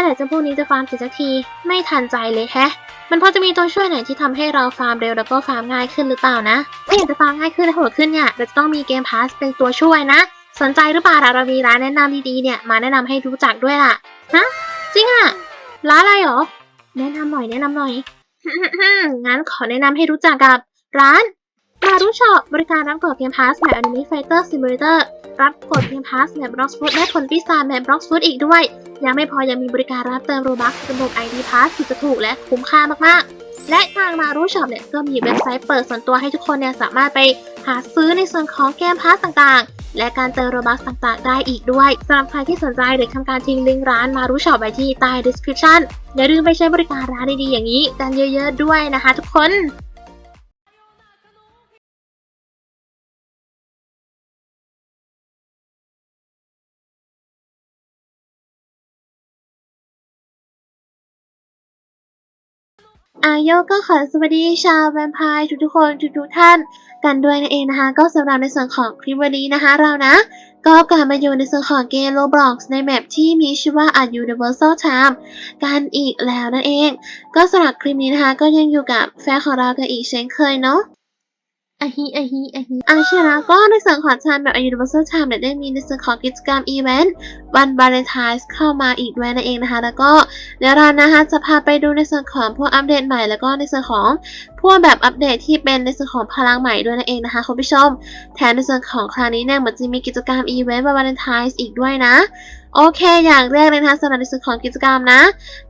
มื่อไหร่เจ้าพวกนี้จะฟาร์มเสร็จสักที ไม่ทันใจเลยแฮะ มันพอจะมีตัวช่วยไหนที่ทำให้เราฟาร์มเร็วแล้วก็ฟาร์มง่ายขึ้นหรือเปล่านะ ถ้าอยากจะฟาร์มง่ายขึ้นและโหดขึ้นเนี่ยเราจะต้องมีเกมพาสเป็นตัวช่วยนะ สนใจหรือเปล่าเรามีร้านแนะนำดีๆเนี่ยมาแนะนำให้รู้จักด้วยล่ะ ฮะ จริงอะร้านอะไรหรอ แนะนำหน่อยแนะนำหน่อยงั้นขอแนะนำให้รู้จักกับร้านมารุช็อปบริการรับกดเกมพาสแบบ Anime Fighter Simulator รับกดเกมพาสแบบ Blox Food และผลปีศาแบบ Blox Food อีกด้วย ยังไม่พอยังมีบริการรับเติมโรบัคระบบ ID Pass สุดจะถูกและคุ้มค่ามากๆ และทางมารุช็อปเนี่ยก็มีเว็บไซต์เปิดส่วนตัวให้ทุกคนเนี่ยสามารถไปหาซื้อในส่วนของเกมพาสต่างๆ และการเติมโรบัคต่างๆ ได้อีกด้วยสำหรับใครที่สนใจหรือทำการทิ้งลิงก์ร้านมารุช็อปไว้ที่ใต้ description อย่าลืมไปใช้บริการร้านดีๆอย่างนี้กันเยอะ ๆ ด้วยนะคะ ทุกคน อายโยก็ขอสวัสดีชาวแวมไพร์ทุกๆคนทุกๆท่าน กันด้วยนั่นเองนะคะ ก็สำหรับในส่วนของคลิปวันนี้นะคะเรานะ ก็กลับมาอยู่ในส่วนของเกมโลบล็อกในแมปที่มีชื่อว่า A Universal Time กันอีกแล้วนั่นเอง ก็สำหรับคลิปนี้นะคะ ก็ยังอยู่กับแฟนของเรากันอีกเช่นเคยเนาะ อะฮิอะฮิอะฮิอาชนะก็ในส่วนของชานแบบ Universal Time เนี่ยได้มีในส่วนของกิจกรรมอีเวนต์วันวาเลนไทน์เข้ามาอีกด้วยนั่นเองนะคะ แล้วก็เดี๋ยวเรานะคะจะพาไปดูในส่วนของพวกอัปเดตใหม่ แล้วก็ในส่วนของพวกแบบอัปเดตที่เป็นในส่วนของพลังใหม่ด้วยนั่นเองนะคะคุณผู้ชม แถมในส่วนของคราวนี้เนี่ยเหมือนจะมีกิจกรรมอีเวนต์วันวาเลนไทน์อีกด้วยนะโอเค อย่างแรกเลยนะคะสำหรับในส่วนของกิจกรรมนะ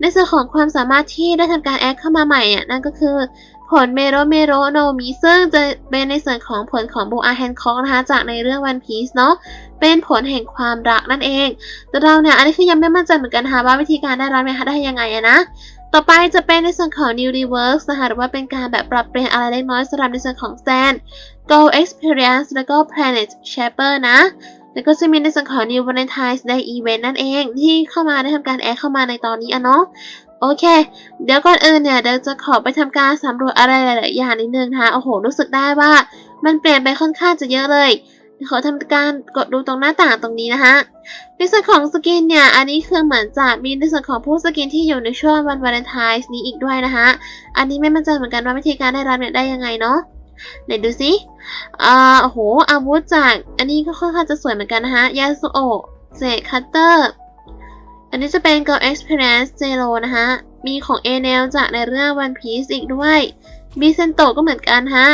ในส่วนของความสามารถที่ได้ทำการแอดเข้ามาใหม่อะนั่นก็คือ ผลเมโรเมโรโนมีซึ่งจะเป็นในส่วนของผลของโบอาแฮนคอกนะคะจากในเรื่องวันพีซเนาะเป็นผลแห่งความรักนั่นเอง แต่เราเนี่ยอันนี้คือยังไม่มั่นใจเหมือนกันนะคะว่าวิธีการได้รับเนี่ยได้ยังไงอะนะต่อไปจะเป็นในส่วนของ New Reworks นะคะหรือว่าเป็นการแบบปรับเปลี่ยนอะไรเล็กน้อยสำหรับในส่วนของ Sand Go Experience แล้วก็ Planet Shaper นะ แล้วก็จะมีในส่วนของ New Valentine's Day Event นั่นเอง ที่เข้ามาได้ทำการแอดเข้ามาในตอนนี้อะเนาะ โอเค เดี๋ยวก่อนอื่นเนี่ยเดี๋ยวจะขอไปทำการสำรวจอะไรหลายๆอย่างนิดนึงนะคะโอ้โห รู้สึกได้ว่า มันเปลี่ยนไปค่อนข้างจะเยอะเลยขอทำการกดดูตรงหน้าต่างตรงนี้นะคะในส่วนของสกินเนี่ย อันนี้คือเหมือนจะมีในส่วนของผู้สกินที่อยู่ในช่วงวันวาเลนไทน์นี้อีกด้วยนะคะอันนี้ไม่มั่นใจเหมือนกันว่าวิธีการได้รับเนี่ยได้ยังไงเนาะไหนดูสิอ่าโอ้โหอาวุธจาก อันนี้ก็ค่อนข้างจะสวยเหมือนกันนะคะยาสุโอะเซคัตเตอร์ อันนี้จะเป็น Girl Experience Zero นะคะ มีของ a n l จากในเรื่อง One Piece อีกด้วยมีเซนโตก็เหมือนกันฮะ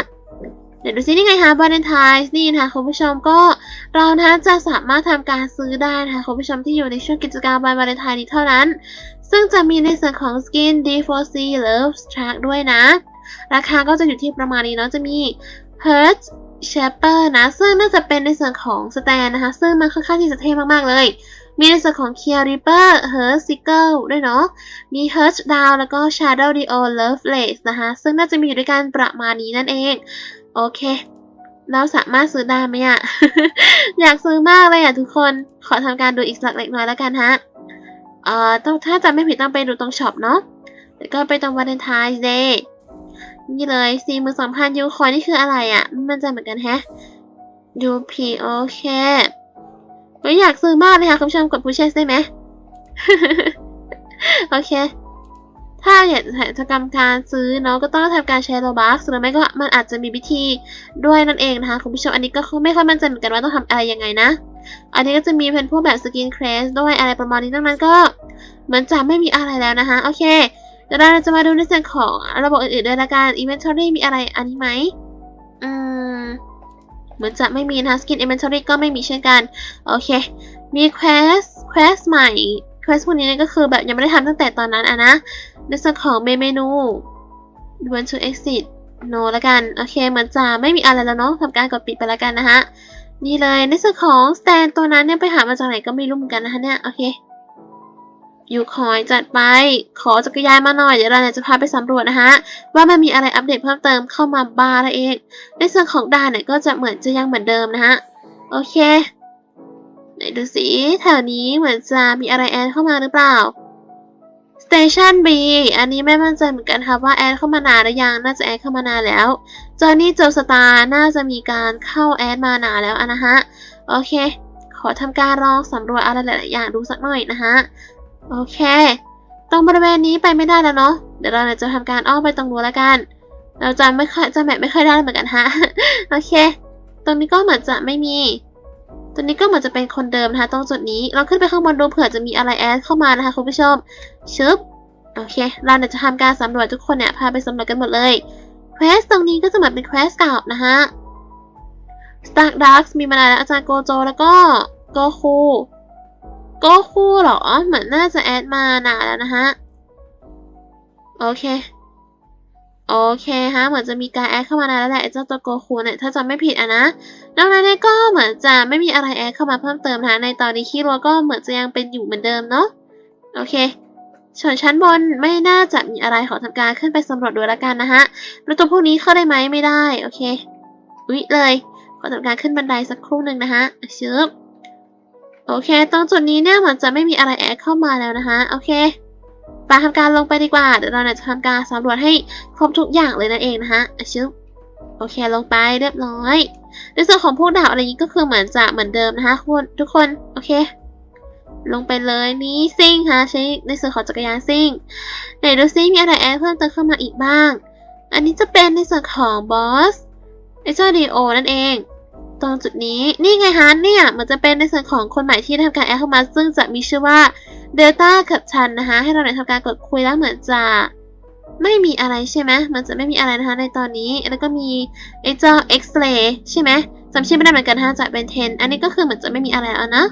เดี๋ยวดูซินี่ไงคะ Valentine's นี่นะคะคุณผู้ชมก็เรานะจะสามารถทำการซื้อได้นะคะคุณผู้ชมที่อยู่ในช่วงกิจกรรมวันวาเลนไทน์นี้เท่านั้น ซึ่งจะมีในส่วนของ Skin D4C Love Track ด้วยนะ ราคาก็จะอยู่ที่ประมาณนี้เนาะจะมี Hertz Shaper นะ ซึ่งน่าจะเป็นในส่วนของสแตนนะคะ ซึ่งมันค่อนข้างที่จะเท่มาก ๆ เลย มีในส่วนของ Kia Reaper Hertz Sickle ด้วยเนาะ มี Hertz Down แล้วก็ Shadow Dio Lovelace นะคะ ซึ่งน่าจะมีอยู่ด้วยกันประมาณนี้นั่นเอง โอเค เราสามารถซื้อได้ไหมอะอยากซื้อมากเลยอะทุกคน ขอทำการดูอีกสักเล็กน้อยแล้วกันฮะ เอ่อต้องถ้าจำไม่ผิดต้องไปดูตรงช็อปเนาะ แล้วก็ไปตรง Valentine's Day นี่เลยสี่มือสองพันยูคอยนี่คืออะไรอะไม่มั่นใจเหมือนกันแฮะยูพีโอเค เฮ้ยอยากซื้อมากเลยค่ะคุณผู้ชมกดผู้เชสได้ไหม โอเค ถ้าอยากจะทำการซื้อเนาะก็ต้องทำการใช้โลบัคหรือไม่ก็มันอาจจะมีวิธีด้วยนั่นเองนะคะคุณผู้ชมอันนี้ก็ไม่ค่อยมั่นใจเหมือนกันว่าต้องทำอะไรยังไงนะ อันนี้ก็จะมีเป็นพวกแบบสกินเครสด้วยอะไรประมาณนี้ดังนั้นก็เหมือนจะไม่มีอะไรแล้วนะคะโอเคเดี๋ยวเราจะมาดูในส่วนของระบบอื่นๆด้วยละกัน Inventory มีอะไรอันนี้ไหม เหมือนจะไม่มีนะคะ Skin Inventory ก็ไม่มีเช่นกัน โอเค มี Quest Quest ใหม่ Quest พวกนี้เนี่ยก็คือแบบยังไม่ได้ทำตั้งแต่ตอนนั้นอะนะ ในส่วนของเมนู Want to exit no ละกัน โอเค เหมือนจะไม่มีอะไรแล้วเนาะทำการกดปิดไปแล้วกันนะฮะ นี่เลยในส่วนของ stand ตัวนั้นเนี่ยไปหามาจากไหนก็ไม่รู้เหมือนกันนะคะเนี่ย โอเค ยู่คอยจัดไป ขอจักรยานมาหน่อย เดี๋ยวเราเนี่ยจะพาไปสำรวจนะฮะ ว่ามันมีอะไรอัปเดตเพิ่มเติมเข้ามาบ้างนั่นเอง ในส่วนของด่านเนี่ยก็จะเหมือนจะยังเหมือนเดิมนะฮะ โอเค ไหนดูสิแถวนี้เหมือนจะมีอะไรแอดเข้ามาหรือเปล่า Station B อันนี้ไม่มั่นใจเหมือนกันค่ะว่าแอดเข้ามานานหรือยัง น่าจะแอดเข้ามานานแล้วจอนี่เจอสตาร์น่าจะมีการเข้าแอดมานานแล้วอะนะฮะ โอเค ขอทำการลองสำรวจอะไรหลายๆอย่างดูสักหน่อยนะฮะ โอเค ตรงบริเวณนี้ไปไม่ได้แล้วเนาะ เดี๋ยวเราจะทำการอ้อมไปตรงนู้นแล้วกัน เราจำไม่ค่อยจำแบบไม่ค่อยได้เหมือนกันฮะ โอเค ตรงนี้ก็เหมือนจะไม่มี ตรงนี้ก็เหมือนจะเป็นคนเดิมนะคะ ตรงจุดนี้ เราขึ้นไปข้างบนดูเผื่อจะมีอะไรแอดเข้ามานะคะคุณผู้ชม ชึบ โอเค เราเนี่ยจะทำการสำรวจทุกคนเนี่ยพาไปสำรวจกันหมดเลย เควสตรงนี้ก็จะเหมือนเป็นเควสเก่านะฮะ Stark Darks มีมานานแล้วอาจารย์โกโจแล้วก็โกคู โกคูเหรอ เหมือนน่าจะแอดมานานแล้วนะฮะ โอเค โอเคฮะ เหมือนจะมีการแอดเข้ามานานแล้วแหละเจ้าตัวโกคูเนี่ย ถ้าจำไม่ผิดอะนะนอกนั้นเนี่ยก็เหมือนจะไม่มีอะไรแอดเข้ามาเพิ่มเติมนะ ในตอนนี้คิรัวก็เหมือนจะยังเป็นอยู่เหมือนเดิมเนาะ โอเคส่วนชั้นบนไม่น่าจะมีอะไรขอทำการขึ้นไปสำรวจดูแล้วกันนะฮะแล้วตัวพวกนี้เข้าได้ไหมไม่ได้ โอเค อุ๊ยเลย ขอทำการขึ้นบันไดสักครู่หนึ่งนะฮะชึบ โอเค ตรงจุดนี้เนี่ยเหมือนจะไม่มีอะไรแอดเข้ามาแล้วนะคะ โอเคไปทำการลงไปดีกว่า เดี๋ยวเราจะทำการสำรวจให้ครบทุกอย่างเลยนั่นเองนะคะชึบโอเค ลงไปเรียบร้อย ในส่วนของพวกดาวอะไรนี้ก็คือเหมือนจะเหมือนเดิมนะคะคุณทุกคน โอเค ลงไปเลยนี่ซิ่งค่ะใช้ในส่วนของจักรยานซิ่งไหนดูซิมีอะไรแอดเพิ่มเติมเข้ามาอีกบ้าง อันนี้จะเป็นในส่วนของบอสไอเจ้าดีโอนั่นเอง ตรงจุดนี้นี่ไงฮะเนี่ยมันจะเป็นในส่วนของคนใหม่ที่ทำการแอดเข้ามา ซึ่งจะมีชื่อว่าเดลต้ากับชันนะคะ ให้เราเนี่ยทำการกดคุยแล้วเหมือนจะไม่มีอะไรใช่ไหมมันจะไม่มีอะไรนะคะในตอนนี้ แล้วก็มีไอ้เจ้าเอ็กซ์เรย์ใช่ไหมจำชื่อไม่ได้เหมือนกันฮะจากเป็นเทนอันนี้ก็คือเหมือนจะไม่มีอะไรแล้วนะ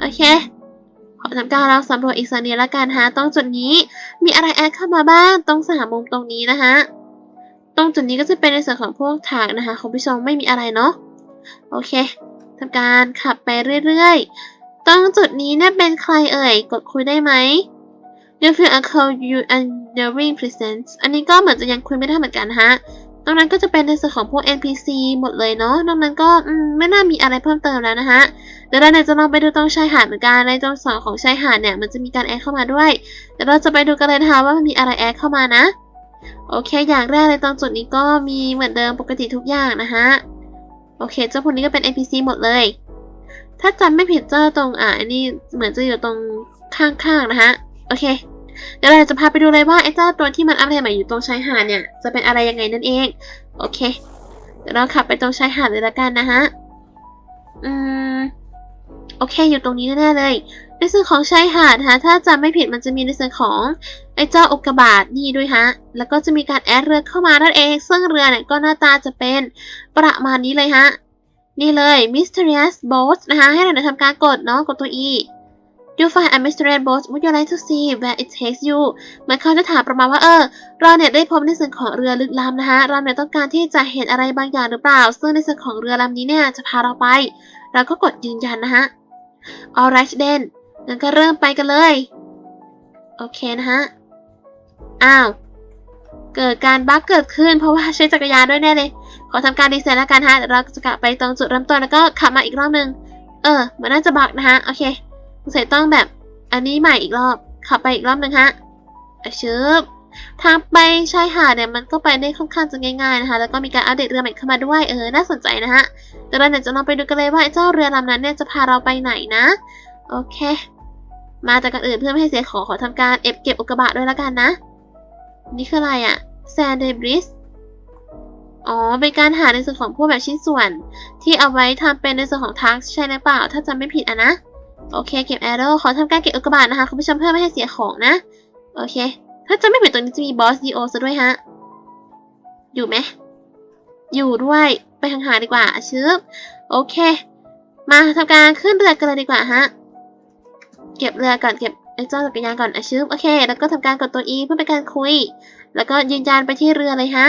โอเค ขอทำการเราสำรวจอีกสักนิดละกันฮะตรงจุดนี้มีอะไรแอดเข้ามาบ้างตรงสามมุมตรงนี้นะคะตรงจุดนี้ก็จะเป็นในส่วนของพวกถากนะคะของพี่ชมไม่มีอะไรเนาะ โอเคทำการขับไปเรื่อยๆตรงจุดนี้เนี่ยเป็นใครเอ่ย กดคุยได้ไหม You feel a call you and the ring presents อันนี้ก็เหมือนจะยังคุยไม่ได้เหมือนกันฮะตรงนั้นก็จะเป็นในส่วนของพวก NPC หมดเลยเนาะนอกนั้นก็ไม่น่ามีอะไรเพิ่มเติมแล้วนะฮะ เดี๋ยวเราเนี่ยจะลองไปดูตรงชายหาดเหมือนกันในตรงส่วนของชายหาดเนี่ยมันจะมีการแอดเข้ามาด้วย เดี๋ยวเราจะไปดูกันเลยนะคะว่ามันมีอะไรแอดเข้ามานะ โอเค อย่างแรกเลยตรงจุดนี้ก็มีเหมือนเดิมปกติทุกอย่างนะฮะ โอเค เจ้าพวกนี้ก็เป็น NPC หมดเลย ถ้าจำไม่ผิดเจ้าตรงอะอันนี้เหมือนจะอยู่ตรงข้างๆนะฮะ โอเค เดี๋ยวเราจะพาไปดูเลยว่าไอ้เจ้าตัวที่มันอัพเดตใหม่อยู่ตรงชายหาดเนี่ย จะเป็นอะไรยังไงนั่นเอง โอเค เดี๋ยวเราขับไปตรงชายหาดเลยละกันนะฮะ อืม โอเค อยู่ตรงนี้แน่ๆเลย ในส่วนของชายหาดฮะถ้าจำไม่ผิดมันจะมีในส่วนของไอ้เจ้าอุกกาบาตนี่ด้วยฮะ แล้วก็จะมีการแอดเรือเข้ามานั่นเอง ซึ่งเรือเนี่ยก็หน้าตาจะเป็นประมาณนี้เลยฮะ นี่เลย Mysterious Boat นะคะให้เราเนี่ยทำการกดเนาะกดตัว E You find a mysterious boat would you like to see where it takes you เหมือนเขาจะถามประมาณว่าเออเราเนี่ยได้พบในส่วนของเรือลึกล้ำนะคะเราเนี่ยต้องการที่จะเห็นอะไรบางอย่างหรือเปล่า ซึ่งในส่วนของเรือลำนี้เนี่ยจะพาเราไป เราก็กดยืนยันนะคะ alright then งั้นก็เริ่มไปกันเลย โอเคนะฮะ อ้าว เกิดการบั๊กเกิดขึ้นเพราะว่าใช้จักรยานด้วยแน่เลย ขอทำการรีเซ็ตแล้วกันฮะเดี๋ยวเราจะกลับไปตรงจุดเริ่มต้นแล้วก็ขับมาอีกรอบนึง เออ มันน่าจะบั๊กนะฮะ โอเคสงสัยต้องแบบ อันนี้ใหม่อีกรอบ ขับไปอีกรอบนึงฮะอะชึบทางไปชายหาดเนี่ยมันก็ไปได้ค่อนข้างจะง่ายๆนะคะ แล้วก็มีการอัปเดตเรือใหม่เข้ามาด้วยเออน่าสนใจนะฮะเดี๋ยวเราเนี่ยจะลองไปดูกันเลยว่าเจ้าเรือลำนั้นเนี่ยจะพาเราไปไหนนะ โอเค มาจากกันอื่นเพื่อไม่ให้เสียของขอทำการเอฟเก็บอุกกาบาตด้วยแล้วกันนะ นี่คืออะไรอะ sand debris อ๋อ เป็นการหาในส่วนของพวกแบบชิ้นส่วน ที่เอาไว้ทำเป็นในส่วนของทักใช่หรือเปล่า ถ้าจำไม่ผิดอะนะ โอเค เก็บ arrow ขอทำการเก็บอุกกาบาตนะคะคุณผู้ชมเพื่อไม่ให้เสียของนะ โอเค ถ้าจำไม่ผิดตรงนี้จะมีบอสดีโอซะด้วยฮะ อยู่ไหม อยู่ด้วย ไปทางหาดีกว่าชึบโอเค มาทำการขึ้นเรือกันเลยดีกว่าฮะ เก็บเรือก่อนเก็บไอ้เจ้าจักรยานก่อนอะชึบโอเค แล้วก็ทำการกดตัว E เพื่อเป็นการคุย แล้วก็ยืนยันไปที่เรือเลยฮะ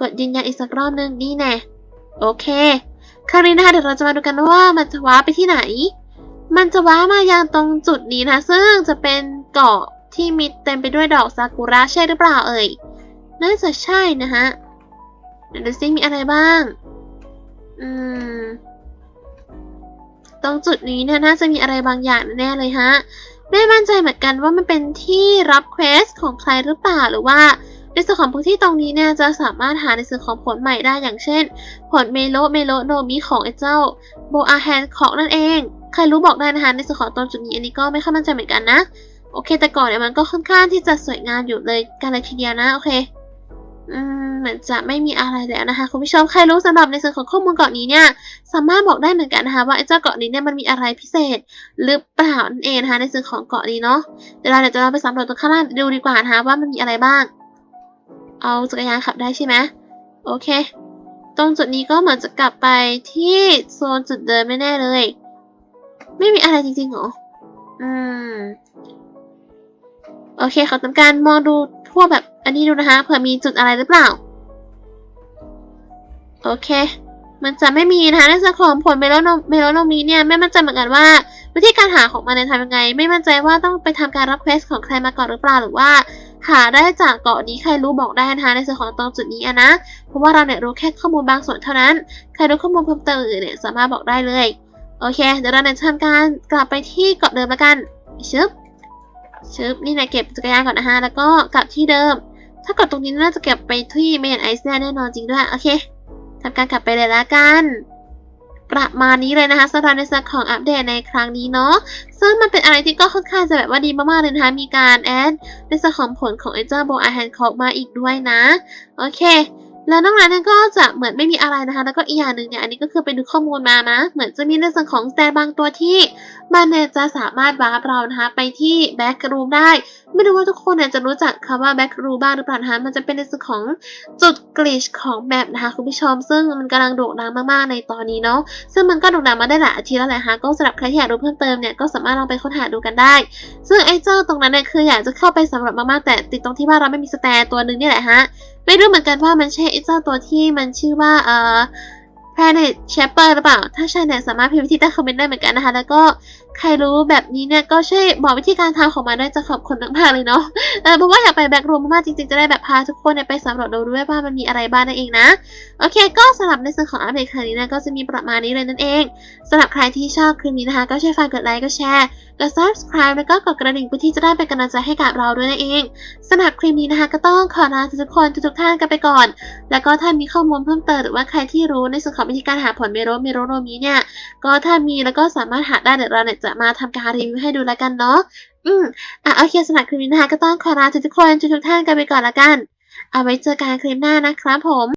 กดยืนยันอีกสักรอบนึงนี่แน่โอเค ครั้งนี้นะคะเดี๋ยวเราจะมาดูกันว่ามันจะว้าไปที่ไหน มันจะว้ามายังตรงจุดนี้นะ ซึ่งจะเป็นเกาะที่มีเต็มไปด้วยดอกซากุระใช่หรือเปล่าเอ่ย น่าจะใช่นะฮะเดี๋ยวดูซิมีอะไรบ้าง อืม ตรงจุดนี้เนี่ยน่าจะมีอะไรบางอย่างแน่เลยฮะ ไม่มั่นใจเหมือนกันว่ามันเป็นที่รับเควสของใครหรือเปล่าหรือว่าในส่วนของพื้นที่ตรงนี้เนี่ยจะสามารถหาในส่วนของผลใหม่ได้อย่างเช่น ผลเมโลเมโลโนมิของไอ้เจ้าโบอาแฮนของนั่นเอง ใครรู้บอกได้นะคะในส่วนของตรงจุดนี้อันนี้ก็ไม่ค่อยมั่นใจเหมือนกันนะ โอเคแต่ก่อนเนี่ยมันก็ค่อนข้างที่จะสวยงามอยู่เลยกันเลยทีเดียวนะโอเค เหมือนจะไม่มีอะไรแล้วนะคะ คุณผู้ชมใครรู้สำหรับในส่วนของข้อมูลเกาะนี้เนี่ยสามารถบอกได้เหมือนกันนะคะว่าไอ้เจ้าเกาะนี้เนี่ยมันมีอะไรพิเศษหรือเปล่านั่นเองนะคะในส่วนของเกาะนี้เนาะเดี๋ยวเราเดี๋ยวจะเราไปสำรวจตรงข้างล่างดูดีกว่านะคะว่ามันมีอะไรบ้าง เอาจักรยานขับได้ใช่ไหมโอเค ตรงจุดนี้ก็เหมือนจะกลับไปที่โซนจุดเดิมแน่เลย ไม่มีอะไรจริงๆหรออืมโอเคขอทำการมองดู ทั่วแบบอันนี้ดูนะคะเผื่อมีจุดอะไรหรือเปล่า โอเค มันจะไม่มีนะคะในส่วนของผลเมโลโนเมโลโนมีเนี่ยไม่มั่นใจเหมือนกันว่า วิธีการหาของมันเนี่ยทำยังไง ไม่มั่นใจว่าต้องไปทำการรับเควสของใครมาก่อนหรือเปล่าหรือว่าหาได้จากเกาะนี้ใครรู้บอกได้นะคะในส่วนของตรงจุดนี้อะนะ เพราะว่าเราเนี่ยรู้แค่ข้อมูลบางส่วนเท่านั้น ใครรู้ข้อมูลเพิ่มเติมอื่นเนี่ยสามารถบอกได้เลย โอเค เดี๋ยวเราเนี่ยทำการกลับไปที่เกาะเดิมแล้วกันชึบ ชึบนี่นะเก็บจักรยานก่อนนะคะแล้วก็กลับที่เดิม ถ้ากดตรงนี้น่าจะเก็บไปที่เมนไอซ์แน่นอนจริงด้วย โอเคทำการกลับไปเลยละกันประมาณนี้เลยนะคะสำหรับในส่วนของอัปเดตในครั้งนี้เนาะซึ่งมันเป็นอะไรที่ก็ค่อนข้างจะแบบว่าดีมากๆเลยนะคะมีการแอดในส่วนของผลของไอเจ้าโบอาแฮนคอกมาอีกด้วยนะ โอเค แล้วนอกนั้นก็จะเหมือนไม่มีอะไรนะคะ แล้วก็อีกอย่างหนึ่งเนี่ย อันนี้ก็คือไปดูข้อมูลมานะ เหมือนจะมีในส่วนของแซนบางตัวที่มันเนี่ยจะสามารถวาร์ปเรานะคะ ไปที่แบ็กรูมได้ ไม่รู้ว่าทุกคนเนี่ยจะรู้จักคำว่าแบ็กรูมบ้างหรือเปล่านะคะ มันจะเป็นในส่วนของจุดกลิชของแมปนะคะคุณผู้ชม ซึ่งมันกำลังโด่งดังมากๆในตอนนี้เนาะ ซึ่งมันก็โด่งดังมาได้หลายอาทิตย์แล้วแหละคะก็สำหรับใครที่อยากรู้เพิ่มเติมเนี่ย ก็สามารถลองไปค้นหาดูกันได้ ซึ่งไอ้เจ้าตรงนั้นเนี่ยคืออยากจะเข้าไปสำรวจมากๆแต่ติดตรงที่ว่าเราไม่มีสแตตัวหนึ่งนี่แหละฮะ ไม่รู้เหมือนกันว่ามันใช่ไอ้เจ้าตัวที่มันชื่อว่าเอ่อ Planet Shaper หรือเปล่า ถ้าใช่เนี่ยสามารถพิมพ์ที่ใต้คอมเมนต์ได้เหมือนกันนะคะ แล้วก็ ใครรู้แบบนี้เนี่ยก็ช่วยบอกวิธีการทำของมันด้วยจะขอบคุณมากๆเลยเนาะเออเพราะว่าอยากไปแบกรูมมากๆจริงๆจะได้แบบพาทุกคนเนี่ยไปสำรวจดูด้วยว่ามันมีอะไรบ้างนั่นเองนะโอเค ก็สำหรับในส่วนของอัปเดตครั้งนี้นะก็จะมีประมาณนี้เลยนั่นเองสำหรับใครที่ชอบคลิปนี้นะคะก็ช่วยฝากกดไลค์กดแชร์กด subscribe แล้วก็กดกระดิ่งเพื่อที่จะได้เป็นกำลังใจให้กับเราด้วยนั่นเองสำหรับคลิปนี้นะคะก็ต้องขอลาทุกคนทุกๆท่านกันไปก่อน แล้วก็ถ้ามีข้อมูลเพิ่มเติมหรือว่าใครที่รู้ในส่วนของวิธีการหาผลเมโรเมโรโนมีเนี่ยก็ถ้ามีแล้วก็สามารถหาได้เดี๋ยวเราเนี่ยจะมาทำการรีวิวให้ดูแล้วกันเนาะ อืมอะโอเคสำหรับคลิปนี้นะคะก็ต้องขอลาทุกทุกคนทุกทุกท่านกันไปก่อนละกัน เอาไว้เจอกันคลิปหน้านะครับผม